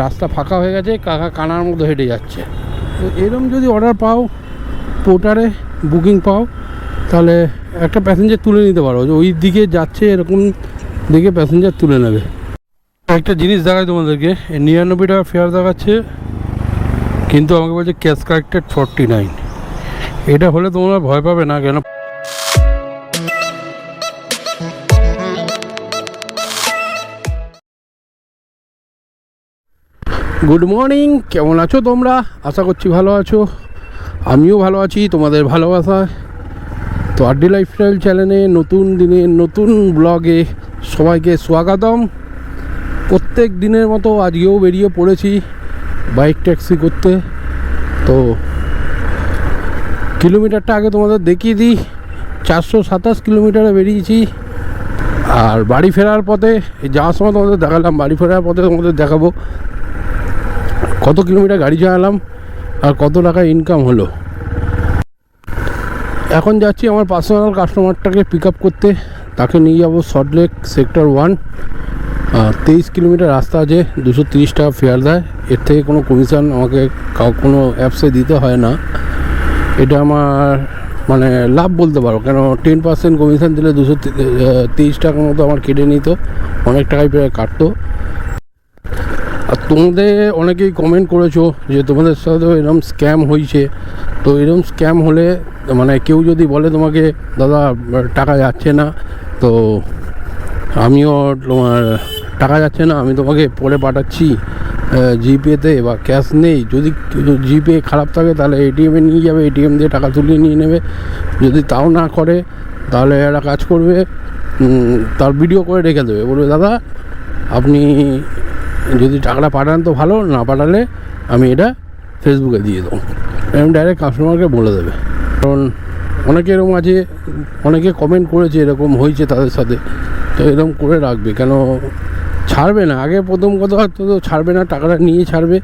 রাস্তা ফাঁকা হয়ে গেছে, কাকা কানার মতো হেঁটে যাচ্ছে। তো এরম যদি অর্ডার পাও পোর্টারে বুকিং পাও, তাহলে একটা প্যাসেঞ্জার তুলে নিতে পারো। যে ওই দিকে যাচ্ছে, এরকম দিকে প্যাসেঞ্জার তুলে নেবে। একটা জিনিস দেখায় তোমাদেরকে নিরানব্বই টাকা ফেয়ার দেখাচ্ছে, কিন্তু আমাকে বলছে ক্যাশ কারেক্টেড ফর্টি নাইন এটা হলে তোমরা ভয় পাবে না, কেন? গুড মর্নিং কেমন আছো তোমরা? আশা করছি ভালো আছো। আমিও ভালো আছি, তোমাদের ভালোবাসায়। তো আড্ডি লাইফস্টাইল চ্যানেলে নতুন দিনে, নতুন ব্লগে সবাইকে স্বাগতম। প্রত্যেক দিনের মতো আজকেও বেরিয়ে পড়েছি বাইক ট্যাক্সি করতে। তো কিলোমিটারটা আগে তোমাদের দেখিয়ে দিই। চারশো সাতাশ কিলোমিটারে বেরিয়েছি। আর বাড়ি ফেরার পথে, যাওয়ার সময় তোমাদের দেখালাম, বাড়ি ফেরার পথে তোমাদের দেখাবো। কত কিলোমিটার গাড়ি চালালাম আর কত টাকা ইনকাম হলো? এখন যাচ্ছি আমার পার্সোনাল কাস্টমারটাকে পিক আপ করতে। তাকে নিয়ে যাব সল্টলেক সেক্টর ওয়ান তেইশ কিলোমিটার রাস্তা আছে, দুশো তিরিশ টাকা ফেয়ার দেয়। এর থেকে কোনো কমিশন আমাকে কোনো অ্যাপসে দিতে হয় না। এটা আমার মানে লাভ বলতে পারো, কেন টেন পার্সেন্ট কমিশন দিলে দুশো তিরিশ টাকার মতো আমার কেটে নিত। অনেক টাকাই প্রায় কাটতো। আর তোমাদের অনেকেই কমেন্ট করেছ যে তোমাদের সাথে এরকম স্ক্যাম হয়েছে। তো এরকম স্ক্যাম হলে মানে কেউ যদি বলে তোমাকে, দাদা, টাকা যাচ্ছে না। তো আমিও তোমার টাকা যাচ্ছে না, আমি তোমাকে পরে পাঠাচ্ছি। জিপেতে বা ক্যাশ নেই। যদি জিপে খারাপ থাকে তাহলে এটিএমে নিয়ে যাবে এটিএম দিয়ে টাকা তুলিয়ে নিয়ে নেবে। যদি তাও না করে, তাহলে একটা কাজ করবে। তার ভিডিও করে রেখে দেবে। বলবে, দাদা, আপনি যদি টাকাটা পাঠান তো ভালো, না পাঠালে আমি এটা ফেসবুকে দিয়ে দেবো। এরকম ডাইরেক্ট কাস্টমারকে বলে দেবে। কারণ অনেকে এরকম আছে, অনেকে কমেন্ট করেছে এরকম হয়েছে তাদের সাথে। তো এরকম করে রাখবে, কেন ছাড়বে না? আগে প্রথম কথা তো ছাড়বে না, টাকাটা নিয়ে ছাড়বে।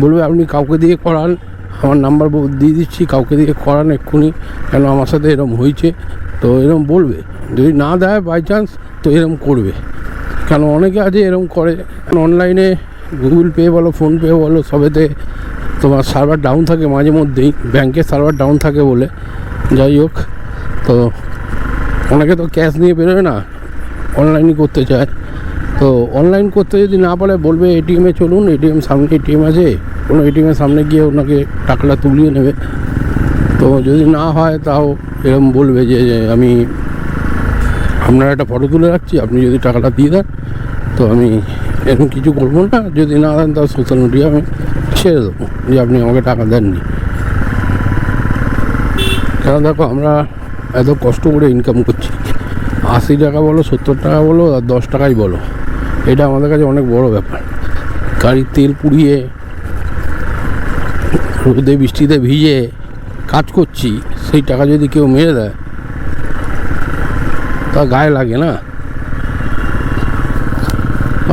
বলবে, আপনি কাউকে দিয়ে করান, আমার নাম্বার দিয়ে দিচ্ছি, কাউকে দিয়ে করান এক্ষুনি, কেন আমার সাথে এরকম হয়েছে? তো এরকম বলবে। যদি না দেয় বাই চান্স তো এরকম করবে। কেন? অনেকে আছে এরকম করে। অনলাইনে গুগল পে বলো ফোনপে বলো, সবেতে তোমার সার্ভার ডাউন থাকে মাঝে মধ্যেই। ব্যাংকের সার্ভার ডাউন থাকে বলে। যাই হোক, তো অনেকে তো ক্যাশ নিয়ে বেরোয় না অনলাইনই করতে চায়। তো অনলাইন করতে যদি না পারে, বলবে এটিএমে চলুন এটিএম সামনে এটিএম আছে। কোনো এটিএমের সামনে গিয়ে ওনাকে টাকাটা তুলিয়ে নেবে। তো যদি না হয়, তাও এরকম বলবে যে আমি আপনার একটা ফটো তুলে রাখছি, আপনি যদি টাকাটা দিয়ে দেন, তো আমি এরকম কিছু করব না, যদি না দেন তাহলে সোশ্যাল মিডিয়া আমি ছেড়ে দেবো, যে আপনি আমাকে টাকা দেননি। কেন দেখো, আমরা এত কষ্ট করে ইনকাম করছি। আশি টাকা বলো, সত্তর টাকা বলো, আর দশ টাকাই বলো। এটা আমাদের কাছে অনেক বড় ব্যাপার। গাড়ির তেল পুড়িয়ে, রোদে বৃষ্টিতে ভিজে কাজ করছি, সেই টাকা যদি কেউ মেরে দেয় তা গায়ে লাগে না।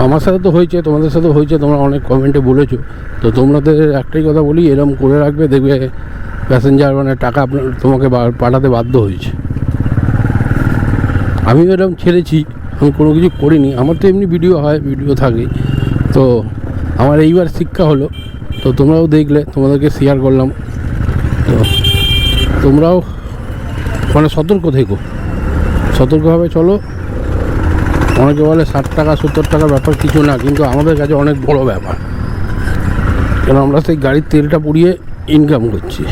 আমার সাথে তো হয়েছে, তোমাদের সাথে হয়েছে, তোমরা অনেক কমেন্টে বলেছ। তো তোমাদের একটাই কথা বলি এরকম করে রাখবে, দেখবে প্যাসেঞ্জার মানে টাকা আপনার তোমাকে পাঠাতে বাধ্য হয়েছে। আমিও এরকম ছেড়েছি, আমি কোনো কিছু করিনি। আমার তো এমনি ভিডিও হয় ভিডিও থাকে। তো আমার এইবার শিক্ষা হলো, তো তোমরাও দেখলে, তোমাদেরকে শেয়ার করলাম। তো তোমরাও মানে সতর্ক থেকো। সতর্কভাবে চলো। অনেকে বলে ষাট টাকা সত্তর টাকার ব্যাপার কিছু না কিন্তু আমাদের কাছে অনেক বড় ব্যাপার। কেন আমরা সেই গাড়ির তেলটা পুড়িয়ে ইনকাম করছি।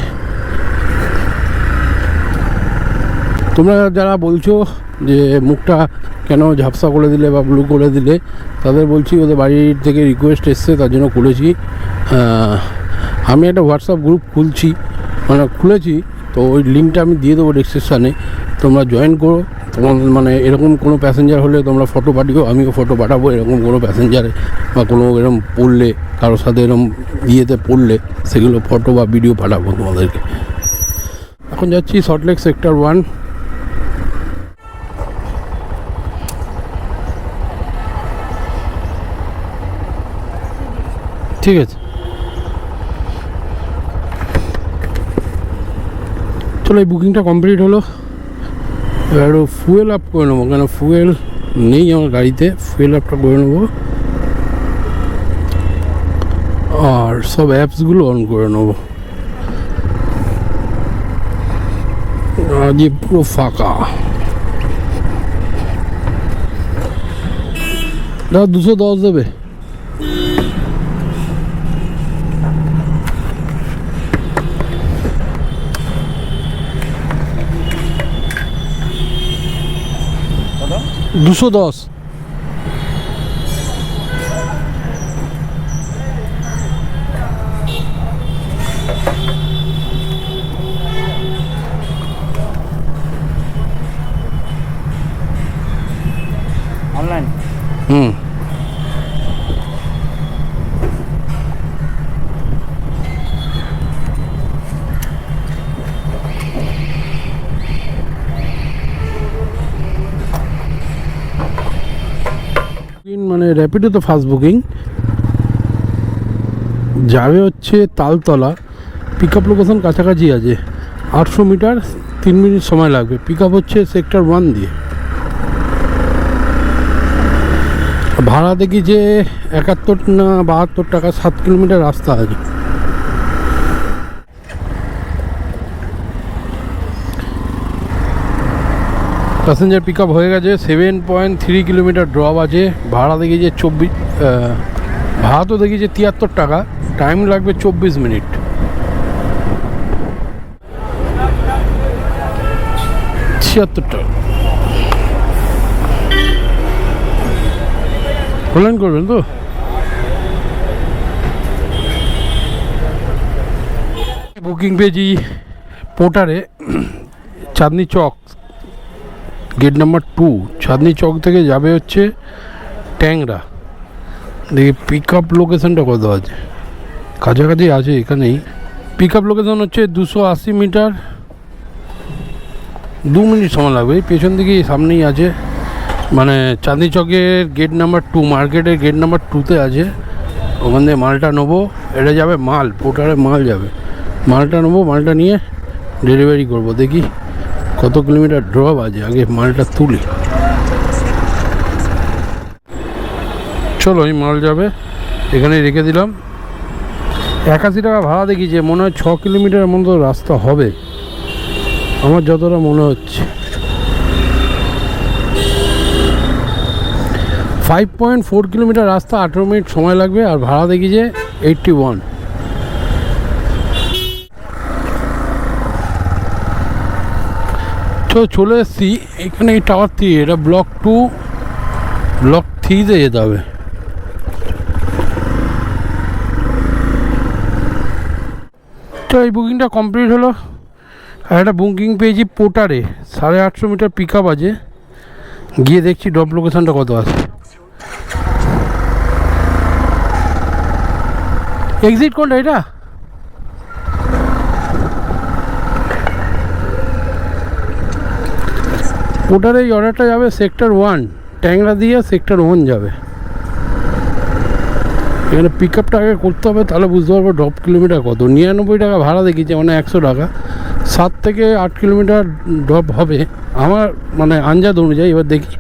তোমরা যারা বলছো যে মুখটা কেন ঝাপসা করে দিলে বা ব্লু করে দিলে তাদের বলছি ওদের বাড়ির থেকে রিকোয়েস্ট এসছে তার জন্য আহ, আমি একটা হোয়াটসঅ্যাপ গ্রুপ খুলছি। মানে খুলেছি তো ওই লিঙ্কটা আমি দিয়ে দেবো ডিসক্রিপশানে তোমরা জয়েন করো। তোমার মানে এরকম কোনো প্যাসেঞ্জার হলে তোমরা ফটো পাঠিও, আমিও ফটো পাঠাবো এরকম কোনো প্যাসেঞ্জারে বা কোনো এরকম পড়লে, কারোর সাথে এরকম ইয়েতে পড়লে, সেগুলো ফটো বা ভিডিও পাঠাবো তোমাদেরকে। এখন যাচ্ছি সল্টলেক সেক্টর ওয়ান ঠিক আছে। এই বুকিংটা কমপ্লিট হলো। এবার ফুয়েল আপ করে নেব, কেন ফুয়েল নেই আমার গাড়িতে ফুয়েল আপটা করে নেব। আর সব অ্যাপসগুলো অন করে নেব। আজকে পুরো ফাঁকা। দাদা দুশো দশ দেবে? দুশো দশ মানে র্যাপিডো তো ফার্স্ট বুকিং যাবে হচ্ছে তালতলা। পিক আপ লোকেশন কাছাকাছি আছে। আটশো মিটার, তিন মিনিট সময় লাগবে। পিক আপ হচ্ছে সেক্টর ওয়ান দিয়ে। ভাড়া দেখি যে একাত্তর না বাহাত্তর টাকা, সাত কিলোমিটার রাস্তা আছে। প্যাসেঞ্জার পিক হয়ে গেছে। Seven point three kilometre drop আছে। ভাড়া দেখি যে চব্বিশ ভাড়া তো দেখি যে তিয়াত্তর টাকা। টাইম লাগবে চব্বিশ মিনিট ছিয়াত্তর টাকা। অনলাইন করবেন তো? বুকিং পেয়েছি পোর্টারে Chandni Chowk. Gate number two Chandni Chowk থেকে যাবে হচ্ছে ট্যাংরা। দেখি পিক আপ লোকেশানটা কত আছে? কাছাকাছি আছে এখানেই। পিক আপ লোকেশান হচ্ছে দুশো আশি মিটার। দু মিনিট সময় লাগবে পেছন দিকেই সামনেই আছে। মানে চাঁদনি চকের গেট নাম্বার টু মার্কেটের গেট নাম্বার টুতে আছে। ওখান থেকে মালটা নেব, এটা যাবে মাল পোটারে মাল যাবে। মালটা নেব, মালটা নিয়ে ডেলিভারি করব, দেখি। কত কিলোমিটার ড্রপ আছে? আগে মালটা তুলি। চলো, এই মাল যাবে। এখানে রেখে দিলাম। একাশি টাকা ভাড়া দেখি যে মনে হয় ছ কিলোমিটার মতো রাস্তা হবে। আমার যতটা মনে হচ্ছে। ফাইভ পয়েন্ট ফোর কিলোমিটার রাস্তা, আঠেরো মিনিট সময় লাগবে। আর ভাড়া দেখি যে এইটটি ওয়ান তো চলে এসেছি, এখানে এই টাওয়ার থ্রি এটা ব্লক টু ব্লক থ্রিতে যেতে হবে। তো এই বুকিংটা কমপ্লিট হলো। আর একটা বুকিং পেয়েছি পোর্টারে, সাড়ে আটশো মিটার পিক আপ আছে। গিয়ে দেখছি ড্রপ লোকেশানটা কত আছে। এক্সিট কোনটা এটা? ওটার এই অর্ডারটা যাবে সেক্টর ওয়ান ট্যাংরা দিয়ে সেক্টর ওয়ান যাবে। এখানে পিক আপটা আগে করতে হবে, তাহলে বুঝতে পারব ড্রপ কিলোমিটার কত। নিরানব্বই টাকা ভাড়া দেখিছে মানে একশো টাকা। সাত থেকে আট কিলোমিটার ড্রপ হবে। আমার মানে আঞ্জাদ অনুযায়ী, এবার দেখি।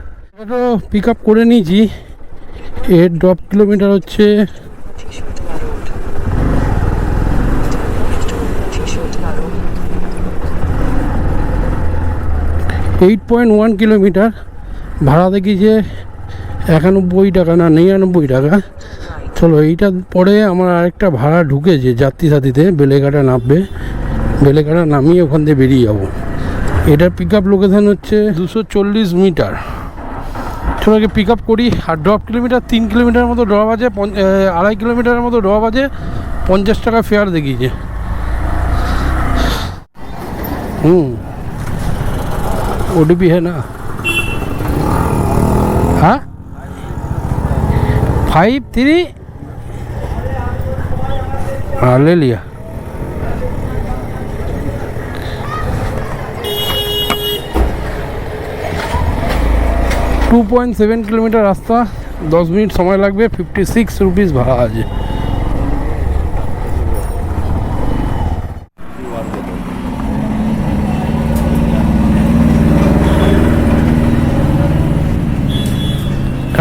পিক আপ করে নিয়েছি। এর ড্রপ কিলোমিটার হচ্ছে এইট পয়েন্ট ওয়ান কিলোমিটার ভাড়া দেখি যে একানব্বই টাকা না নিরানব্বই টাকা। চলো এইটার পরে আমার আরেকটা ভাড়া ঢুকেছে যাত্রী সাথীতে, বেলেঘাটা নামবে। বেলেঘাটা নামিয়ে ওখান থেকে বেরিয়ে যাব। এটার পিক আপ লোকেশান হচ্ছে দুশো চল্লিশ মিটার। আগে পিক আপ করি, আর ড্রপ কিলোমিটার তিন কিলোমিটার মতো ড্রপ আছে আড়াই কিলোমিটারের মতো ড্রপ আছে, পঞ্চাশ টাকা ফেয়ার দেখিয়েছে হুম। ओटीपी है ना हाँ फाइव थ्री हाँ ले लिया টু পয়েন্ট সেভেন কিলোমিটার রাস্তা দশ মিনিট সময় লাগবে ফিফটি সিক্স রুপিস ভাড়া আছে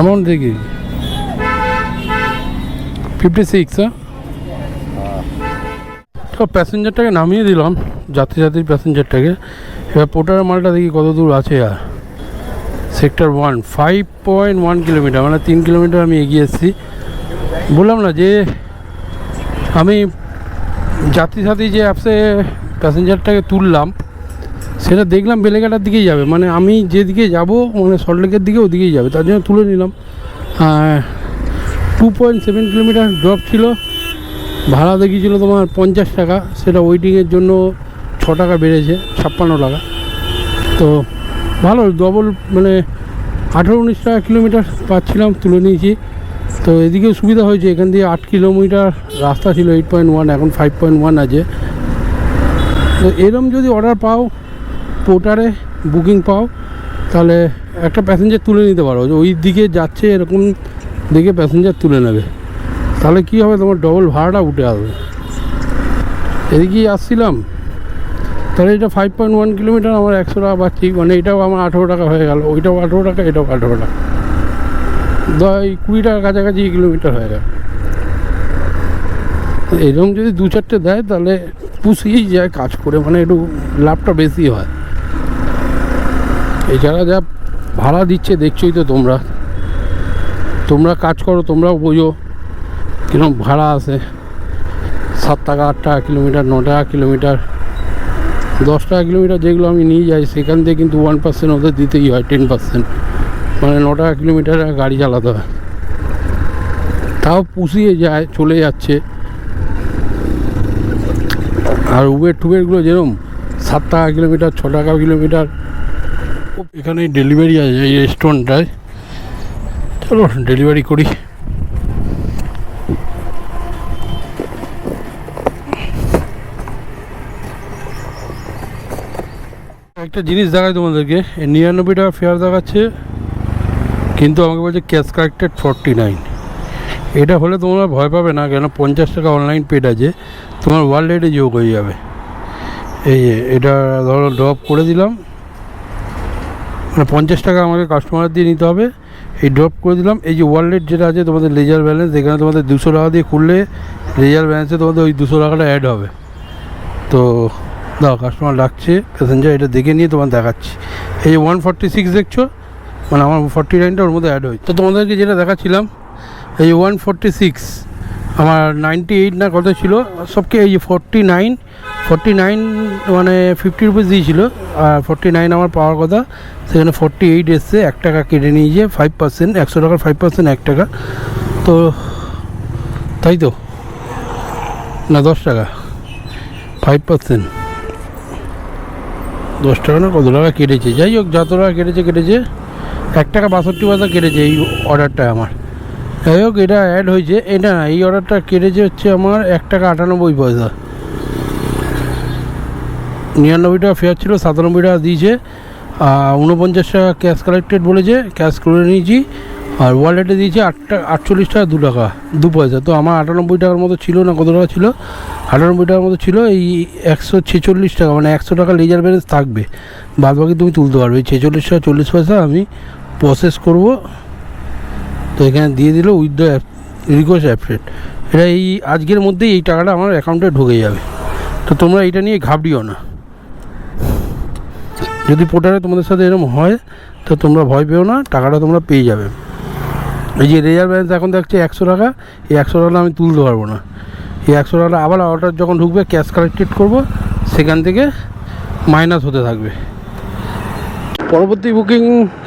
অ্যামাউন্ট দেখি? ফিফটি সিক্স সব প্যাসেঞ্জারটাকে নামিয়ে দিলাম যাত্রী যাত্রীর প্যাসেঞ্জারটাকে এবার পোটারের মালটা দেখি কত দূর আছে আর। Sector one five point one kilometre মানে তিন কিলোমিটার আমি এগিয়ে এসেছি। বললাম না যে, আমি যাত্রী সাথী যে অ্যাপসে প্যাসেঞ্জারটাকে তুললাম সেটা দেখলাম বেলেঘাটার দিকেই যাবে। মানে আমি যেদিকে যাব মানে সল্টলেকের দিকে ওদিকেই যাবে। তার জন্য তুলে নিলাম। Two point seven kilometre drop ছিল। ভাড়া দেখিয়েছিল তোমার পঞ্চাশ টাকা। সেটা ওয়েটিংয়ের জন্য ছ টাকা বেড়েছে, ছাপ্পান্ন টাকা। তো ভালো ডবল মানে আঠেরো উনিশ টাকা কিলোমিটার পাচ্ছিলাম, তুলে নিয়েছি। তো এদিকেও সুবিধা হয়েছে। এখান দিয়ে আট কিলোমিটার রাস্তা ছিল এইট পয়েন্ট ওয়ান এখন ফাইভ পয়েন্ট ওয়ান আছে। তো এরম যদি অর্ডার পাও পোর্টারে বুকিং পাও, তাহলে একটা প্যাসেঞ্জার তুলে নিতে পারো। ওই দিকে যাচ্ছে এরকম দিকে প্যাসেঞ্জার তুলে নেবে। তাহলে কী হবে? তোমার ডবল ভাড়াটা উঠে আসবে। এদিকেই আসছিলাম। তাহলে এটা ফাইভ পয়েন্ট ওয়ান কিলোমিটার আমার একশো টাকা পাচ্ছি। মানে এটাও আমার আঠেরো টাকা হয়ে গেল। ওইটাও আঠেরো টাকা, এটাও আঠেরো টাকা। দই কুড়ি টাকা কাছাকাছি কিলোমিটার হয়ে গেল। এরকম যদি দু চারটে দেয়, তাহলে পুষিয়েই যায় কাজ করে। মানে একটু লাভটা বেশি হয়। এছাড়া যা ভাড়া দিচ্ছে দেখছোই তো তোমরা। তোমরা কাজ করো, তোমরাও বোঝো কীরকম ভাড়া আছে। সাত টাকা, আট টাকা কিলোমিটার, ন টাকা কিলোমিটার, দশ টাকা কিলোমিটার যেগুলো আমি নিয়ে যাই, সেখান থেকে কিন্তু ওয়ান পার্সেন্ট ওদের দিতেই হয় টেন পার্সেন্ট মানে ন টাকা কিলোমিটার গাড়ি চালাতে হয়। তাও পুষিয়ে যায়, চলে যাচ্ছে। আর উবের টুবেরগুলো যেরকম সাত টাকা কিলোমিটার, ছ টাকা কিলোমিটার এখানে ডেলিভারি আছে, এই রেস্টুরেন্টটায় চলো ডেলিভারি করি। একটা জিনিস দেখায় তোমাদেরকে নিরানব্বই টাকা ফেয়ার দেখাচ্ছে, কিন্তু আমাকে বলছে ক্যাশ কালেক্টেড ফর্টি নাইন এটা হলে তোমরা ভয় পাবে না, কেন পঞ্চাশ টাকা অনলাইন পেড আছে, তোমার ওয়ালেটে যোগ হয়ে যাবে। এই যে, এটা ধরো ড্রপ করে দিলাম। মানে পঞ্চাশ টাকা আমাকে কাস্টমার দিয়ে নিতে হবে। এই ড্রপ করে দিলাম। এই যে ওয়ালেট যেটা আছে, তোমাদের লেজার ব্যালেন্স এখানে তোমাদের দুশো টাকা দিয়ে খুললে লেজার ব্যালেন্সে তোমাদের ওই দুশো টাকাটা অ্যাড হবে। তো, দাও কাস্টমার ডাকছে প্যাসেঞ্জার এটা দেখে নিয়ে তোমার দেখাচ্ছি। এই যে ওয়ান ফর্টি সিক্স দেখছ? মানে আমার ফর্টি নাইনটা ওর মধ্যে অ্যাড হয়েছে। তো তোমাদেরকে যেটা দেখাচ্ছিলাম, এই ওয়ান ফর্টি সিক্স আমার নাইনটি এইট না কত ছিল? সবকে এই যে ফর্টি নাইন ফর্টি নাইন মানে ফিফটি রুপিস দিয়েছিল। আর ফর্টি নাইন আমার পাওয়ার কথা, সেখানে ফর্টি এইট এসছে, এক টাকা কেটে নিয়েছে ফাইভ পার্সেন্ট একশো টাকার ফাইভ পার্সেন্ট এক টাকা। তো, তাই তো? না, দশ টাকা। ফাইভ পার্সেন্ট দশ টাকা না, কত টাকা কেটেছে? যাই হোক, যত টাকা কেটেছে কেটেছে। এক টাকা বাষট্টি পয়সা কেটেছে এই অর্ডারটা আমার। যাই হোক, এটা অ্যাড হয়েছে। এটা না, এই অর্ডারটা কেটেছে হচ্ছে আমার এক টাকা আটানব্বই পয়সা। নিরানব্বই টাকা ফেয়ার ছিল সাতানব্বই টাকা দিয়েছে উনপঞ্চাশ টাকা ক্যাশ কালেক্টেড বলেছে ক্যাশ করে নিয়েছি, আর ওয়ালেটে দিয়েছে আটটা, আটচল্লিশ টাকা, দু টাকা, দু পয়সা। তো আমার আটানব্বই টাকার মতো ছিল না, কত টাকা ছিল? আটানব্বই টাকার মতো ছিল এই একশো ছেচল্লিশ টাকা মানে একশো টাকা লেজার ব্যালেন্স থাকবে। বাদ বাকি তুমি তুলতে পারবে, এই ছেচল্লিশ টাকা, চল্লিশ পয়সা আমি প্রসেস করব। তো এখানে দিয়ে দিল উইথ দ্য রিকোয়েস্ট অ্যাপসেট এটা এই, আজকের মধ্যেই এই টাকাটা আমার অ্যাকাউন্টে ঢুকে যাবে। তো তোমরা এটা নিয়ে ঘাবড়িও না। যদি পোর্টারে তোমাদের সাথে এরকম হয়, তো তোমরা ভয় পেও না, টাকাটা তোমরা পেয়ে যাবে। এই যে রেজার ব্যালেন্স এখন দেখছে একশো টাকা, এই একশো টাকা আমি তুলতে পারব না। এই একশো টাকাটা আবার অর্ডার যখন ঢুকবে ক্যাশ কালেক্টেড করব, সেখান থেকে মাইনাস হতে থাকবে। পরবর্তী বুকিং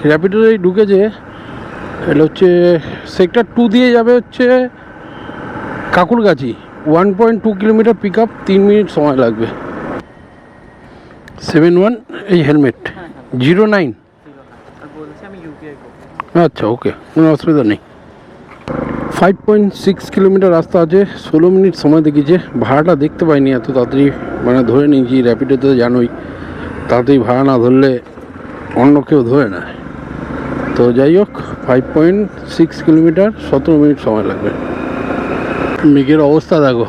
র্যাপিডোতেই ঢুকেছে, এটা হচ্ছে সেক্টর টু দিয়ে যাবে হচ্ছে Kakurgachi. One point two kilometre pick up তিন মিনিট সময় লাগবে। সেভেন ওয়ান এই হেলমেট। Zero nine. বলছে আমি ইউপিআই করব। আচ্ছা ওকে কোনো অসুবিধা নেই। ফাইভ পয়েন্ট সিক্স কিলোমিটার রাস্তা আছে ষোলো মিনিট সময় দেখিয়েছে। ভাড়াটা দেখতে পাইনি এত তাড়াতাড়ি মানে ধরে নিয়েছি র্যাপিডোতে জানোই। তাড়াতাড়ি ভাড়া না ধরলে অন্য কেউ ধরে না তো যাই হোক ফাইভ পয়েন্ট সিক্স কিলোমিটার সতেরো মিনিট সময় লাগবে। মেঘের অবস্থা দেখো।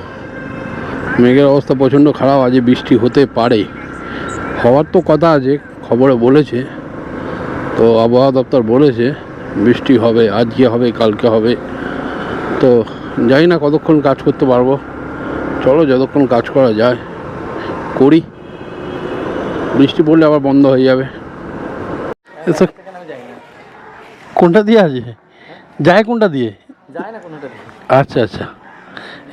মেঘের অবস্থা প্রচণ্ড খারাপ আজ বৃষ্টি হতে পারে। হওয়ার তো কথা আছে খবরে বলেছে তো আবহাওয়া দপ্তর বলেছে বৃষ্টি হবে আজকে হবে কালকে হবে তো জানি না কতক্ষণ কাজ করতে পারব। চলো যতক্ষণ কাজ করা যায় করি। বৃষ্টি পড়লে আবার বন্ধ হয়ে যাবে। কোনটা দিয়ে আছে যায় কোনটা দিয়ে? যায় না কোনোটা দিয়ে। আচ্ছা আচ্ছা।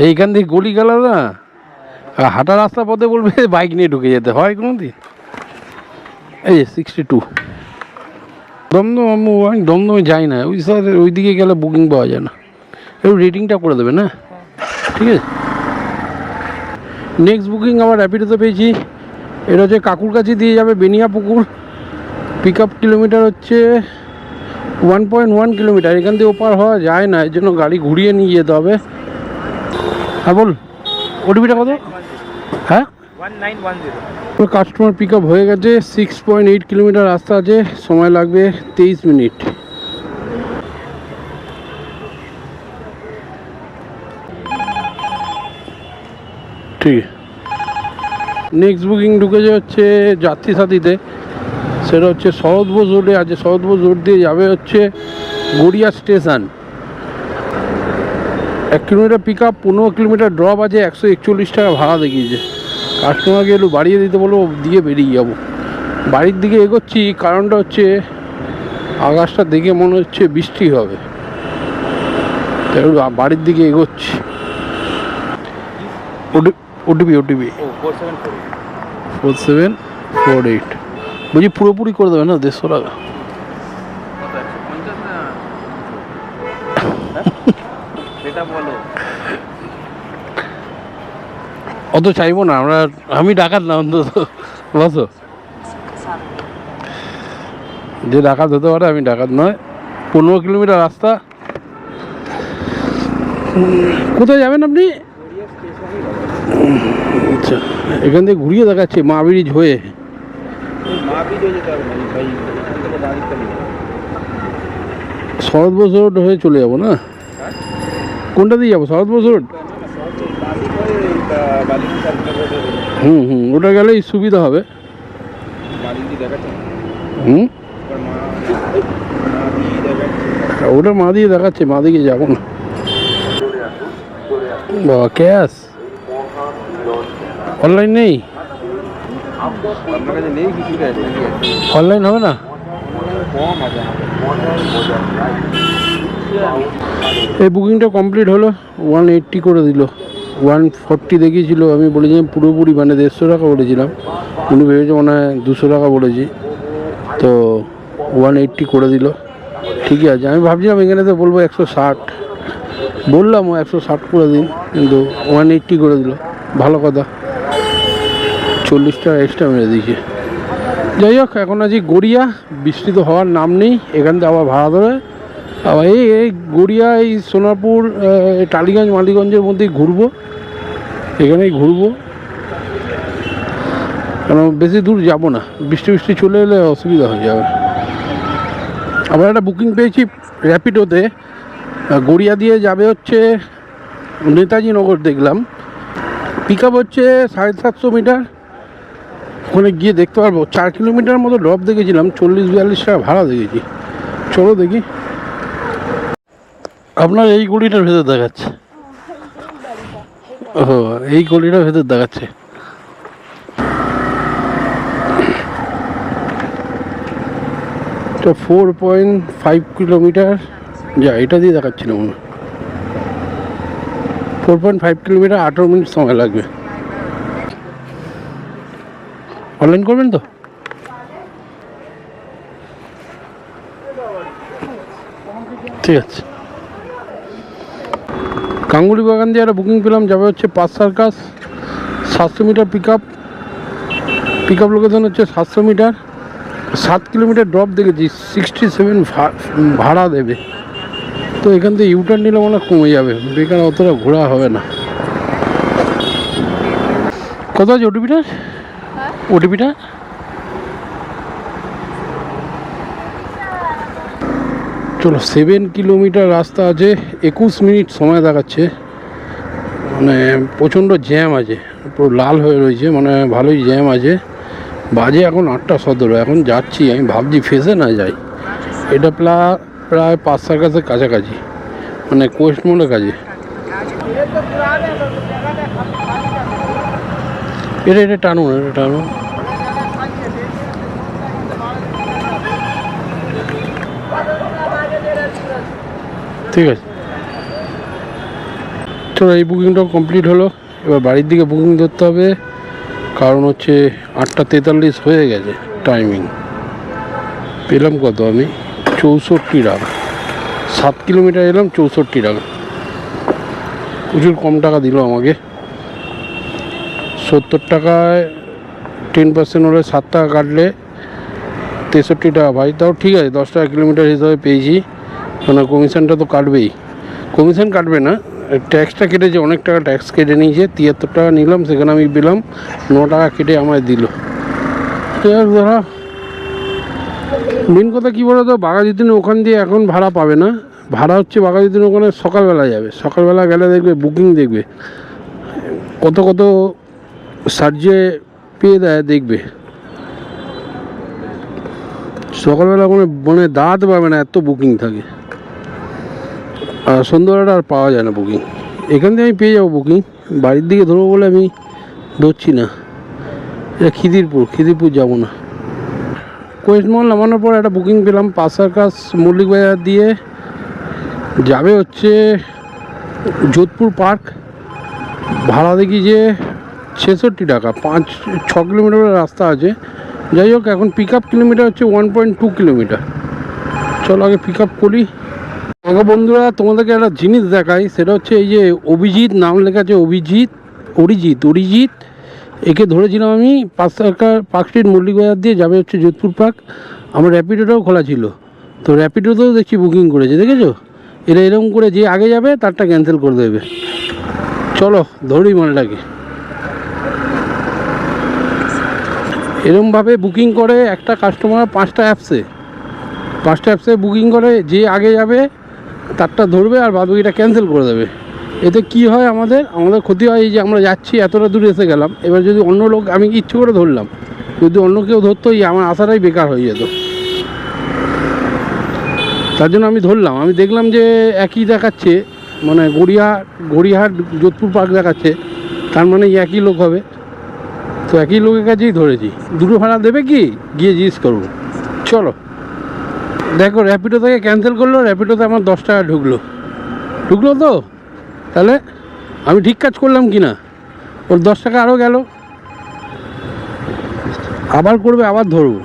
এইখান দিয়ে গলি গেল না? আর হাঁটা রাস্তা পথে বলবে বাইক নিয়ে ঢুকে যেতে হয় কোনো দিন এই সিক্সটি টু দমদম আমি দমদমে যাই না। ওই স্যার ওই দিকে গেলে বুকিং পাওয়া যায় না। একটু রেটিংটা করে দেবে না ঠিক আছে? নেক্সট বুকিং আবার র্যাপিডোতে পেয়েছি। এটা হচ্ছে কাকুর কাছে দিয়ে যাবে Benia Pukur. Pick up kilometre হচ্ছে ওয়ান পয়েন্ট ওয়ান কিলোমিটার এখান থেকে ওপার হওয়া যায় না এর জন্য গাড়ি ঘুরিয়ে নিয়ে যেতে হবে। হ্যাঁ বল ওটিপিটা কত? হ্যাঁ? কাস্টমার পিক আপ হয়ে গেছে সিক্স পয়েন্ট এইট কিলোমিটার রাস্তা আছে, সময় লাগবে তেইশ মিনিট। ঠিক। নেক্সট বুকিং ঢুকেছে হচ্ছে যাত্রী সাথীতে, সেটা হচ্ছে শরৎ বোস রোডে আছে, শরৎ বোস রোড দিয়ে যাবে হচ্ছে গড়িয়া স্টেশন এক কিলোমিটার পিক আপ পনেরো কিলোমিটার ড্রপ আছে, একশো একচল্লিশ টাকা ভাড়া দেখিয়েছে। কাস্টমারকে একটু বাড়িয়ে দিতে বলব দিয়ে বেরিয়ে যাব। বাড়ির দিকে এগোচ্ছি কারণটা হচ্ছে আকাশটা দেখে মনে হচ্ছে বৃষ্টি হবে। তাই বাড়ির দিকে এগোচ্ছি। OTP OTP. Four seven four eight বলছি পুরোপুরি করে দেবে না দেড়শো টাকা। সেটা বলো। অত চাইব না, আমরা, আমি ডাকাত না অন্তত বসো যে ডাকাত হতে পারে, আমি ডাকাত নয়। পনেরো কিলোমিটার রাস্তা। কোথায় যাবেন আপনি? আচ্ছা এখান থেকে ঘুরিয়ে দেখাচ্ছে, মা ব্রিজ হয়ে। শরৎ বোস রোড হয়ে চলে যাব না? কোনটা দিয়ে যাব, শরৎ বোস রোড? হুম হুম ওটা গেলেই সুবিধা হবে। হুম? ওটা মা দিয়ে দেখাচ্ছে মা দিকে যাব না। বাবা ক্যাশ। অনলাইন নেই? অনলাইন হবে না? এই বুকিংটা কমপ্লিট হলো ওয়ান এইট্টি করে দিল। ওয়ান ফর্টি দেখিয়েছিল, আমি বলেছিলাম পুরোপুরি মানে দেড়শো টাকা বলেছিলাম। উনি ভেবেছে মনে হয় দুশো টাকা বলেছি। তো ওয়ান এইট্টি করে দিল। ঠিকই আছে, আমি ভাবছিলাম এখানে তো বলব একশো ষাট। বললাম ও একশো ষাট করে দিন, কিন্তু ওয়ান এইট্টি করে দিল। ভালো কথা। চল্লিশ টাকা এক্সট্রা মেরে দিয়েছে। যাই হোক, এখন আছি গড়িয়া বৃষ্টি তো হওয়ার নাম নেই। এখান থেকে আবার ভাড়া ধরে এই এই গড়িয়া, এই সোনারপুর টালিগঞ্জ, মালিগঞ্জের মধ্যেই ঘুরবো। এখানেই ঘুরবো। কারণ বেশি দূর যাব না। বৃষ্টি বৃষ্টি চলে এলে অসুবিধা হয়ে যাবে। আবার একটা বুকিং পেয়েছি র্যাপিডোতে গড়িয়া দিয়ে যাবে হচ্ছে নেতাজি নগর দেখলাম। পিক আপ হচ্ছে সাড়ে সাতশো মিটার। ওখানে গিয়ে দেখতে পারব। চার কিলোমিটার মতো ড্রপ দেখেছিলাম। চল্লিশ বিয়াল্লিশ টাকা ভাড়া দেখেছি। চলো দেখি। আপনার এই গলিটার ভেতর দেখাচ্ছে। ও এই গলিটার ভেতর দেখাচ্ছে। তো ফোর পয়েন্ট ফাইভ কিলোমিটার যা এটা দিয়ে দেখাচ্ছিল মনে ফোর পয়েন্ট ফাইভ কিলোমিটার আঠেরো মিনিট সময় লাগবে। অনলাইন করবেন তো? ঠিক আছে। গাঙ্গুলি বাগান দিয়ে একটা বুকিং পেলাম যাবে হচ্ছে পাঁচ সার্কাস সাতশো metre pick up pick up location হচ্ছে সাতশো মিটার সাত কিলোমিটার ড্রপ দেখেছি সিক্সটি সেভেন ভাড়া দেবে। তো এখান থেকে ইউটার্ন নিলে মনে হয় কমে যাবে বেকার অতটা ঘোরা হবে না। কত আছে ওটিপিটা ওটিপিটা চলো সেভেন কিলোমিটার রাস্তা আছে, একুশ মিনিট সময় দেখাচ্ছে। মানে প্রচণ্ড জ্যাম আছে, পুরো লাল হয়ে রয়েছে মানে ভালোই জ্যাম আছে। বাজে এখন আটটা সতেরো, এখন যাচ্ছি, আমি ভাবছি ফেসে না যাই। এটা প্লা, প্রায় পাঁচ সার্কাসের কাছাকাছি মানে কোয়েস্ট মোড়ের কাছে। এটা এটা টানুন এটা টানুন। ঠিক আছে। চলো এই বুকিংটাও কমপ্লিট হলো। এবার বাড়ির দিকে বুকিং ধরতে হবে। কারণ হচ্ছে আটটা তেতাল্লিশ হয়ে গেছে টাইমিং পেলাম কত আমি? চৌষট্টি টাকা সাত কিলোমিটার এলাম, চৌষট্টি টাকা প্রচুর কম টাকা দিল আমাকে। সত্তর টাকায় টেন পার্সেন্ট হলে সাত টাকা কাটলে তেষট্টি টাকা। ভাই, তাও ঠিক আছে, দশ টাকা কিলোমিটার হিসাবে পেয়েছি। মানে কমিশনটা তো কাটবেই। কমিশন কাটবে না। ট্যাক্সটা কেটেছে অনেক টাকা ট্যাক্স কেটে নিয়েছে, তিয়াত্তর টাকা নিলাম, সেখানে আমি পেলাম, ন টাকা কেটে আমায় দিল। ধরা মেন কথা কী বলো তো বাঘাযতীন ওখান দিয়ে এখন ভাড়া পাবে না। ভাড়া হচ্ছে বাঘাযতীন ওখানে সকালবেলা যাবে। সকালবেলা গেলে দেখবে বুকিং দেখবে। কত কত সার্জে পেয়ে দেয় দেখবে। সকালবেলা কোনো মানে দাঁড়াতে পারবে না, এত বুকিং থাকে। আর সন্ধ্যাবেলাটা আর পাওয়া যায় না বুকিং এখান থেকে আমি পেয়ে যাব বুকিং বাড়ির দিকে ধরবো বলে আমি ধরছি না। এটা খিদিরপুর খিদিরপুর যাব না। কোয়েস্ট মল নামানোর পর একটা বুকিং পেলাম পাশার কাছ মল্লিক বাজার দিয়ে। যাবে হচ্ছে যোধপুর পার্ক। ভাড়া দেখি যে ছেষট্টি টাকা, পাঁচ, ছ কিলোমিটারের রাস্তা আছে। যাই হোক, এখন পিক আপ কিলোমিটার হচ্ছে ওয়ান পয়েন্ট টু কিলোমিটার চলো আগে পিক আপ করি। আমাকে বন্ধুরা, তোমাদেরকে একটা জিনিস দেখাই, সেটা হচ্ছে এই যে অভিজিৎ, নাম লেখা আছে অভিজিৎ, অরিজিৎ অরিজিৎ, একে ধরেছিলাম আমি পাঁচ টাকা পার্ক স্ট্রিট মল্লিক বাজার দিয়ে যাবে হচ্ছে যোধপুর পার্ক। আমার র্যাপিডোটাও খোলা ছিল, তো র্যাপিডোতেও দেখছি বুকিং করেছে, দেখেছ? এরা এরকম করে যে আগে যাবে, তারটা ক্যান্সেল করে দেবে। চলো, ধরি মালটাকে। এরমভাবে বুকিং করে একটা কাস্টমার পাঁচটা অ্যাপসে পাঁচটা অ্যাপসে বুকিং করে, যে আগে যাবে তারটা ধরবে আর বাদবাকিটা ক্যান্সেল করে দেবে। এতে কি হয় আমাদের? আমাদের ক্ষতি হয় এই যে আমরা যাচ্ছি, এতটা দূরে এসে গেলাম। এবার যদি অন্য লোক, আমি ইচ্ছে করে ধরলাম? যদি অন্য কেউ ধরতো, এই আমার আশাটাই বেকার হয়ে যেত। তার জন্য আমি ধরলাম। আমি দেখলাম যে একই দেখাচ্ছে মানে গড়িয়া, গড়িয়াহাট, যোধপুর পার্ক দেখাচ্ছে। তার মানে একই লোক হবে। তো একই লোকের কাছেই ধরেছি। দুটো ভাড়া দেবে কি? গিয়ে জিজ্ঞেস করব। চলো। দেখো র্যাপিডো থেকে ক্যান্সেল করল র্যাপিডোতে আমার দশ টাকা ঢুকলো। ঢুকলো তো? তাহলে আমি ঠিক কাজ করলাম কি না ওর দশ টাকা আরও গেল। আবার করবে আবার ধরবো।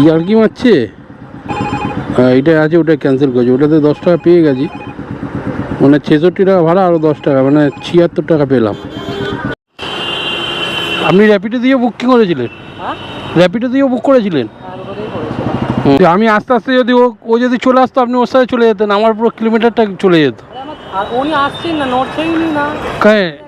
ইয়ার কি মারছে? হ্যাঁ এটা আছে ওটা ক্যান্সেল করেছি। ওটাতে দশ টাকা পেয়ে গেছি। মানে ছেষট্টি টাকা ভাড়া আরও দশ টাকা মানে ছিয়াত্তর টাকা পেলাম। আপনি র্যাপিডো দিয়ে বুক কি করেছিলেন র্যাপিডো দিয়েও বুক করেছিলেন আর ওটাই করেছিলাম হুম। আমি আস্তে আস্তে যদি ও ও যদি চলে আসতো আপনি ওর সাথে চলে যেতেন আমার পুরো কিলোমিটারটা চলে যেত। আর উনি আসছেন না নড়ছেনই যাচ্ছে।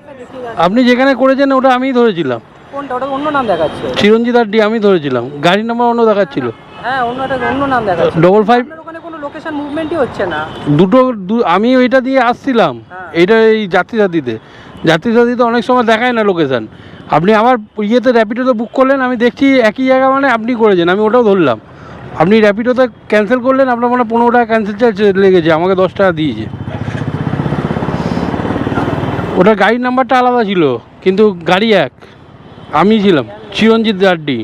আপনি যেখানে করেছেন ওটা আমিই ধরেছিলাম। কোনটা ওটা অন্য নাম দেখাচ্ছে। চিরঞ্জিত আর ডি আমি ধরেছিলাম। গাড়ির নাম্বার অন্য দেখাচ্ছিল। হ্যাঁ অন্য একটা অন্য নাম দেখাচ্ছে। ডবল ফাইভ ওখানে কোনো লোকেশন মুভমেন্টই হচ্ছে না। দুটো দু- আমি ওইটা দিয়ে আসছিলাম। হ্যাঁ। এইটা এই যাত্রী সাথীতে। যাত্রী সাথীতে অনেক সময় দেখায় না লোকেশন আপনি আমার ইয়েতে র্যাপিডোতে বুক করলেন আমি দেখছি একই জায়গা মানে আপনি করেছেন আমি ওটাও ধরলাম। আপনি র্যাপিডোতে ক্যান্সেল করলেন, আপনার মানে পনেরো টাকা ক্যান্সেল চার্জ লেগেছে, আমাকে দশ টাকা দিয়েছে। ওটার গাড়ির নাম্বারটা আলাদা ছিল, কিন্তু গাড়ি এক, আমি ছিলাম, চিরঞ্জিত জাড্ডি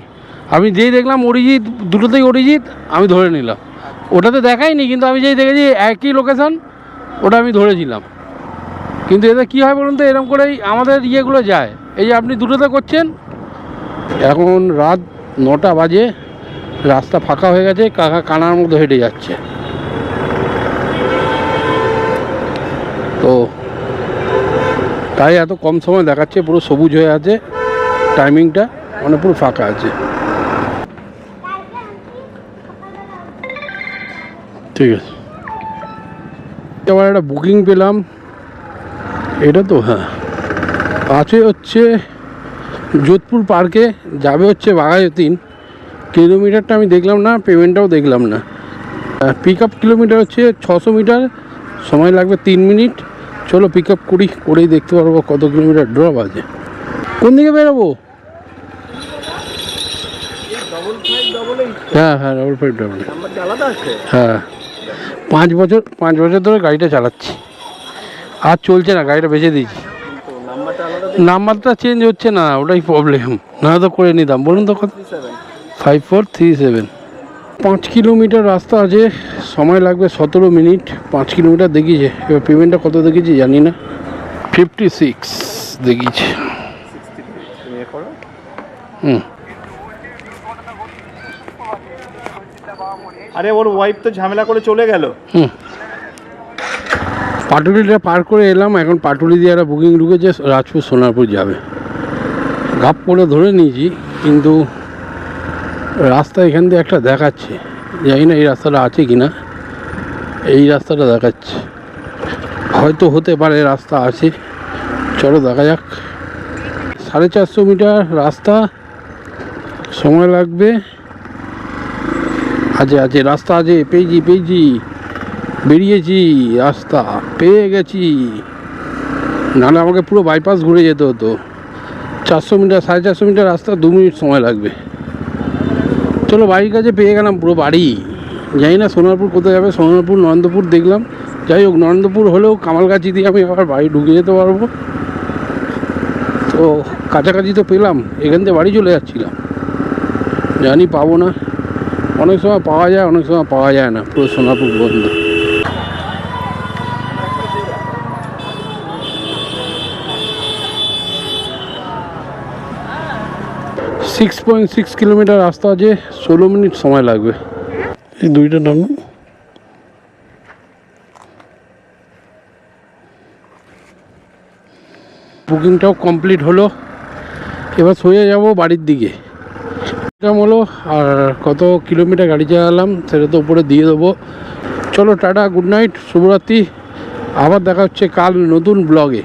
আমি যেই দেখলাম অরিজিৎ দুটোতেই অরিজিৎ, আমি ধরে নিলাম। ওটাতে দেখাইনি, কিন্তু আমি যেই দেখেছি একই লোকেশান ওটা আমি ধরেছিলাম কিন্তু এতে কী হয় বলুন তো, এরকম করেই আমাদের ইয়েগুলো যায়। এই যে আপনি দুটোতে করছেন, এখন রাত নটা বাজে রাস্তা ফাঁকা হয়ে গেছে, কাকা কানার মধ্যে হেঁটে যাচ্ছে। তো তাই এত কম সময় দেখাচ্ছে, পুরো সবুজ হয়ে আছে টাইমিংটা মানে পুরো ফাঁকা আছে। ঠিক আছে। এবার একটা বুকিং পেলাম, এটা তো হ্যাঁ। আছে হচ্ছে যোধপুর পার্কে যাবে হচ্ছে বাঘাযতীন কিলোমিটারটা আমি দেখলাম না পেমেন্টটাও দেখলাম না। পিক আপ কিলোমিটার হচ্ছে ছশো মিটার, সময় লাগবে তিন মিনিট। চলো পিক আপ করি, করেই দেখতে পারব কত কিলোমিটার ড্রপ আছে। কোন দিকে বেরোবো? হ্যাঁ হ্যাঁ ডবল ফাইভ ডবল হ্যাঁ। পাঁচ বছর পাঁচ বছর ধরে গাড়িটা চালাচ্ছি। আর চলছে না, গাড়িটা বেঁচে দিয়েছি। নাম্বারটা চেঞ্জ হচ্ছে না, ওটাই প্রবলেম না তো করে নিতাম। বলুন তো কত ফাইভ ফোর থ্রি সেভেন। পাঁচ কিলোমিটার রাস্তা আছে সময় লাগবে সতেরো মিনিট। পাঁচ কিলোমিটার দেখিয়েছে। এবার পেমেন্টটা কত দেখিয়েছে জানি না। ফিফটি সিক্স দেখিয়েছে। হুম। আরে ওর ওয়াইফ তো ঝামেলা করে চলে গেল। হুম। পাটুলিটা পার করে এলাম। এখন পাটুলি দিয়ে একটা বুকিং ঢুকেছে রাজপুর সোনারপুর যাবে। গাপ করে ধরে নিয়েছি কিন্তু রাস্তা এখান দিয়ে একটা দেখাচ্ছে। জানি না এই রাস্তাটা আছে কি না এই রাস্তাটা দেখাচ্ছে। হয়তো হতে পারে রাস্তা আছে। চলো দেখা যাক। সাড়ে চারশো মিটার রাস্তা। সময় লাগবে। আছে আছে, রাস্তা আছে। পেয়েছি পেয়েছি। বেরিয়েছি। রাস্তা পেয়ে গেছি। নাহলে আমাকে পুরো বাইপাস ঘুরে যেতে হতো। চারশো মিটার, সাড়ে চারশো মিটার রাস্তা দু মিনিট সময় লাগবে। চলো বাড়ির কাছে পেয়ে গেলাম পুরো বাড়ি। জানি না সোনারপুর কোথায় যাবে, সোনারপুর, নন্দপুর দেখলাম। যাই হোক, নন্দপুর হলেও কামালগাছি দিয়ে আমি আবার বাড়ি ঢুকে যেতে পারব। তো কাছাকাছি তো পেলাম, এখান থেকে বাড়ি চলে যাচ্ছিলাম। জানি পাবো না। অনেক সময় পাওয়া যায়, অনেক সময় পাওয়া যায় না, পুরো সোনারপুর বন্ধ। সিক্স পয়েন্ট সিক্স কিলোমিটার রাস্তা আছে ষোলো মিনিট সময় লাগবে। এই দুইটা নাম বুকিংটাও কমপ্লিট হলো। এবার সোজা যাব বাড়ির দিকে। কেমন হলো আর কত কিলোমিটার গাড়ি চালালাম সেটা তো উপরে দিয়ে দেবো। চলো টাটা গুড নাইট শুভরাত্রি। আবার দেখা হচ্ছে কাল নতুন ব্লগে